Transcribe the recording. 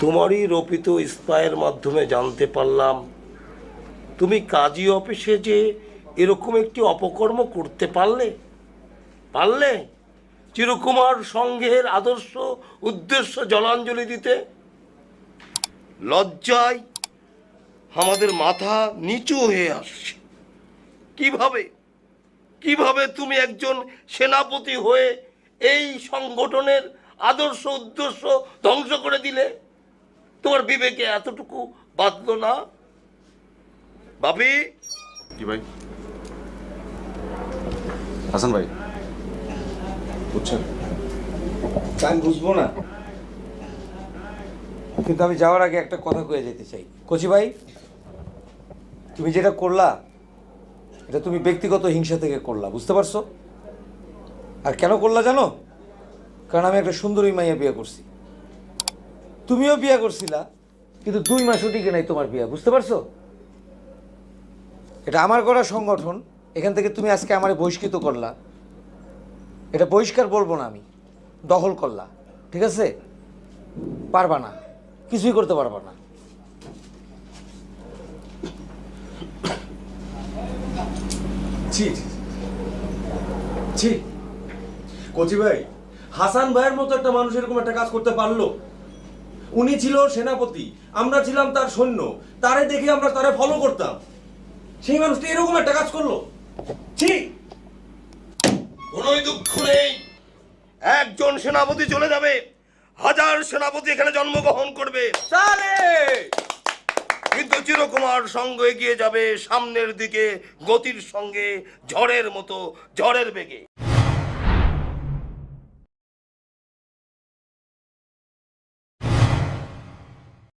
তোমারই রোপিত স্পায়ের মাধ্যমে জানতে পারলাম। তুমি কাজী অফিসে যে এরকম একটি অপকর্ম করতে পারলে? পারলে? চিরকুমার সংঘের আদর্শ উদ্দেশ্য জলাঞ্জলি দিতে? লজ্জায় আমাদের মাথা নিচু হয়ে আসছে। কীভাবে? কীভাবে তুমি একজন সেনাপতি হয়ে এই সংগঠনের আদর্শ উদ্দেশ্য ধ্বংস করে দিলে? তোমার বিবেকে এতটুকু বাঁধলো না? বাপি কি ভাই? হাসান ভাই বুঝছেন? আমি বুঝব না। কিন্তু আমি যাওয়ার আগে একটা কথা কয়ে যেতে চাই। কচি ভাই তুমি যেটা করলা এটা তুমি ব্যক্তিগত হিংসা থেকে করলা বুঝতে পারছ? আর কেন করলা জানো? কারণ আমি একটা সুন্দরী মাইয়া বিয়ে করছি। তুমিও বিয়ে করছিলা, কিন্তু দুই মাসও টিকে নাই তোমার বিয়ে, বুঝতে পারছ? এটা আমার করা সংগঠন, এখান থেকে তুমি আজকে আমারে বহিষ্কৃত করলা। এটা বহিষ্কার বলব না আমি, দখল করলা, ঠিক আছে? পারবা না, কিছুই করতে পারবা না। কচি ভাই, হাসান ভাইয়ের মতো একটা মানুষ এরকম একটা কাজ করতে পারল? উনি ছিল সেনাপতি আমরা ছিলাম তার সৈন্য তারে দেখে আমরা তারে ফলো করতাম। সেই মানুষটা এরকম একটা কাজ করল। কোনোই দুঃখ নেই। একজন সেনাপতি চলে যাবে হাজার সেনাপতি এখানে জন্মগ্রহণ করবে। কিন্তু চিরকুমার সঙ্গ এগিয়ে যাবে সামনের দিকে গতির সঙ্গে ঝড়ের মতো ঝড়ের বেগে।